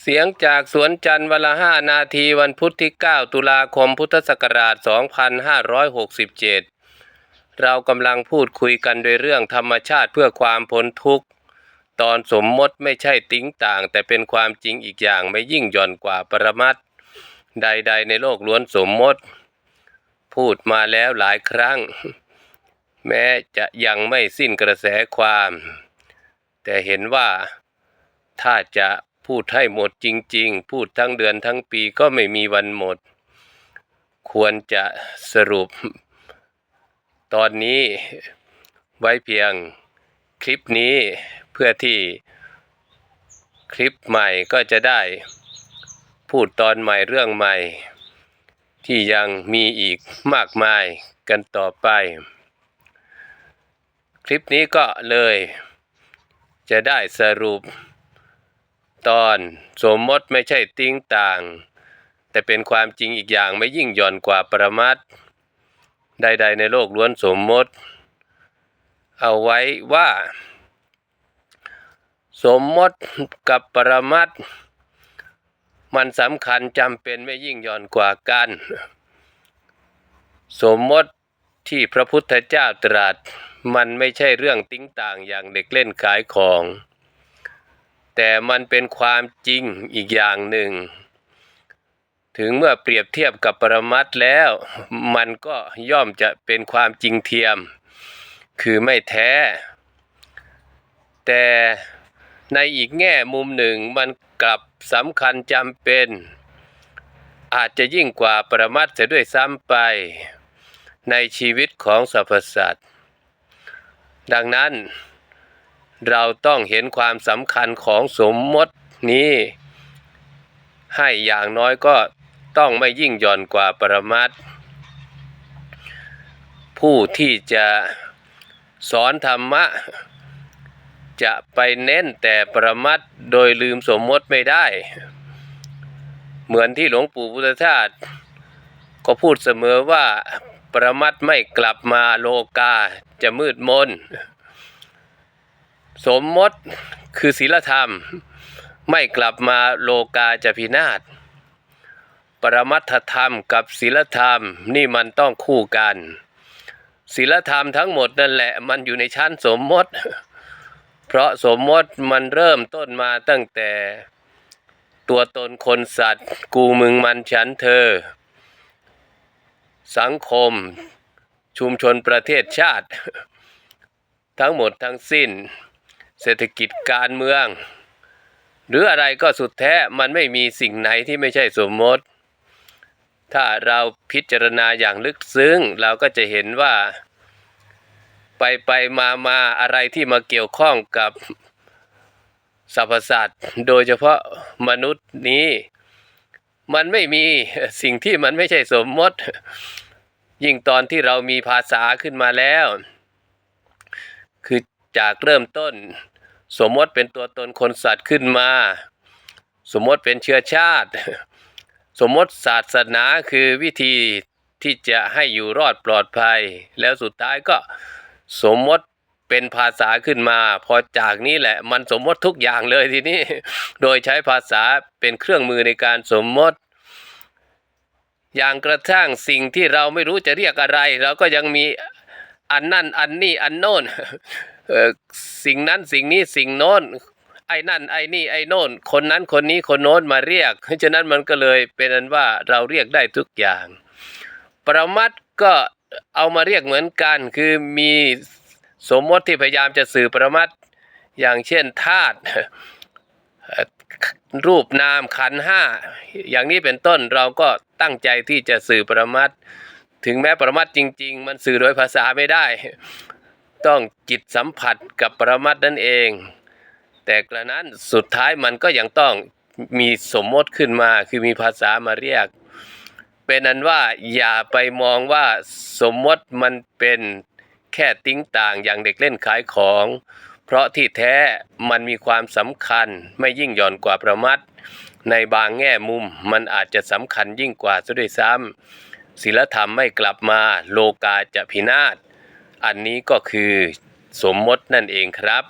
เสียงจากสวนจันทร์วันละห้านาทีวันพุธที่ 9 ตุลาคมพุทธศักราช 2567 เรากำลังพูดคุยกันโดยเรื่องธรรมชาติเพื่อความพ้นทุกข์ ตอนสมมติไม่ใช่ติ้งต่าง แต่เป็นความจริงอีกอย่างไม่ยิ่งหย่อนกว่าปรมัตถ์ใด ๆ ในโลกล้วนสมมติ พูดมาแล้วหลายครั้ง แม้จะยังไม่สิ้นกระแสความ แต่เห็นว่าถ้าจะ พูดให้หมดจริง ๆ พูดทั้งเดือนทั้งปีก็ไม่มีวันหมด ควรจะสรุป ตอนนี้ไว้เพียงคลิปนี้เพื่อที่คลิปใหม่ก็จะได้ พูดตอนใหม่เรื่องใหม่ ที่ยังมีอีกมากมายกันต่อไป คลิปนี้ก็เลยจะได้สรุป ตอนสมมติไม่ใช่ติ้งต่าง แต่เป็นความจริงอีกอย่างไม่ยิ่งหย่อนกว่าปรมัตถ์ใด ๆ ในโลกล้วนสมมติ เอาไว้ว่า สมมติกับปรมัตถ์มันสำคัญจำเป็นไม่ยิ่งหย่อนกว่ากัน สมมติที่พระพุทธเจ้าตรัส มันไม่ใช่เรื่องติ้งต่างอย่างเด็กเล่นขายของ แต่มันเป็นความจริงอีกอย่างหนึ่ง ถึงเมื่อเปรียบเทียบกับปรมัตถ์แล้ว มันก็ย่อมจะเป็นความจริงเทียม คือไม่แท้ แต่ในอีกแง่มุมหนึ่งมันกลับสำคัญจำเป็น อาจจะยิ่งกว่าปรมัตถ์เสียด้วยซ้ำไป ในชีวิตของสรรพสัตว์ดังนั้น เราต้องเห็นความสำคัญของสมมตินี้ ให้อย่างน้อยก็ต้องไม่ยิ่งหย่อนกว่าปรมัตถ์ผู้ที่จะสอนธรรมะ จะไปเน้นแต่ปรมัตถ์โดยลืมสมมติไม่ได้ เหมือนที่หลวงปู่พุทธทาสก็พูดเสมอว่าปรมัตถ์ไม่กลับมาโลกาจะมืดมน สมมติคือศีลธรรม ไม่กลับมาโลกาจะพินาศปรมัตถธรรมกับศีลธรรมนี่มันต้องคู่กันศีลธรรมทั้งหมดนั่นแหละมันอยู่ในชั้นสมมติ เพราะสมมติมันเริ่มต้นมาตั้งแต่ ตัวตนคนสัตว์ กูมึงมันฉันเธอ สังคม ชุมชนประเทศชาติ ทั้งหมดทั้งสิ้น เศรษฐกิจการเมือง หรืออะไรก็สุดแท้มันไม่มีสิ่งไหนที่ไม่ใช่สมมติ ถ้าเราพิจารณาอย่างลึกซึ้ง เราก็จะเห็นว่า ไปไปมามาอะไรที่มาเกี่ยวข้องกับสรรพสัตว์โดยเฉพาะมนุษย์นี้ มันไม่มีสิ่งที่มันไม่ใช่สมมติ ยิ่งตอนที่เรามีภาษาขึ้นมาแล้ว คือ จากเริ่มต้น สมมติเป็นตัวตนคนสัตว์ขึ้นมา สมมติเป็นเชื้อชาติ สมมติศาสนาคือวิธีที่จะให้อยู่รอดปลอดภัย แล้วสุดท้ายก็สมมติเป็นภาษาขึ้นมา พอจากนี้แหละมันสมมติทุกอย่างเลยทีนี้ โดยใช้ภาษาเป็นเครื่องมือในการสมมติ อย่างกระทั่งสิ่งที่เราไม่รู้จะเรียกอะไร เราก็ยังมี อันนั่นอันนี่อันโน้นสิ่งนั้นสิ่งนี้สิ่งโน้นไอ้นั่นไอ้นี่ไอ้โน่น คนนั้นคนนี้คนโน้นมาเรียกเพราะฉะนั้นมันก็เลยเป็นอันว่าเราเรียกได้ทุกอย่าง ประมัตถ์ก็เอามาเรียกเหมือนกัน คือมีสมมติที่พยายามจะสื่อประมัตถ์อย่างเช่นธาตุรูปนามขันห้าอย่างนี้เป็นต้นเราก็ตั้งใจที่จะสื่อประมัต ถึงแม้ปรมัตจริง ๆ มันสื่อโดยภาษาไม่ได้ ต้องจิตสัมผัสกับปรมัตนั่นเอง แต่กระนั้นสุดท้ายมันก็ยังต้องมีสมมติขึ้นมา คือมีภาษามาเรียก เป็นนั้นว่าอย่าไปมองว่าสมมติมันเป็นแค่ติ้งต่างอย่างเด็กเล่นขายของ เพราะที่แท้มันมีความสำคัญไม่ยิ่งหย่อนกว่าประมัดในบางแง่มุมมันอาจจะสำคัญยิ่งกว่าซะด้วยซ้ำ ศีลธรรมไม่กลับมาโลกาจะพินาศ อันนี้ก็คือสมมตินั่นเองครับ